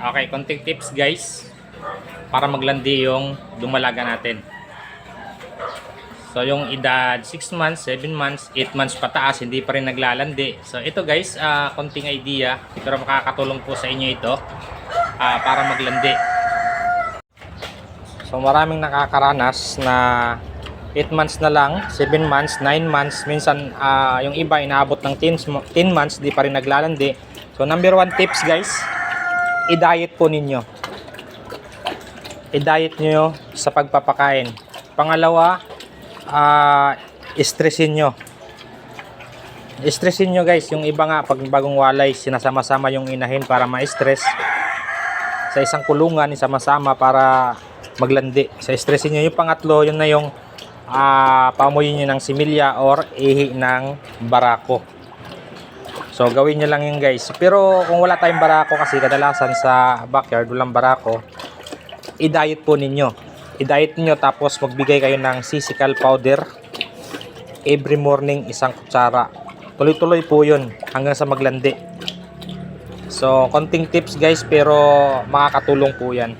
Okay, konting tips guys para maglandi yung dumalaga natin. So yung edad 6 months, 7 months, 8 months pataas, hindi pa rin naglalandi. So ito guys, ah, konting idea, pero makakatulong po sa inyo ito ah, para maglandi. So maraming nakakaranas na 8 months na lang, 7 months, 9 months, minsan ah, yung iba inaabot ng 10, mo- 10 months, di pa rin naglalandi. So number one tips guys, i-diet po ninyo. I-diet nyo sa pagpapakain. Pangalawa, ah stressin nyo. Stressin nyo guys, yung iba nga pag bagong walay, sinasama-sama yung inahin para ma-stress. Sa isang kulungan, isama-sama para maglandi. Sa stressin nyo. Yung pangatlo, yun na yung ah pamuyin nyo ng similya or ihi ng barako. So gawin nyo lang yun guys. Pero kung wala tayong barako kasi kadalasan sa backyard walang barako, i-diet po ninyo. I-diet niyo tapos magbigay kayo ng sisical powder every morning isang kutsara. Tuloy-tuloy po 'yun hanggang sa maglandi. So, konting tips guys pero makakatulong po 'yan.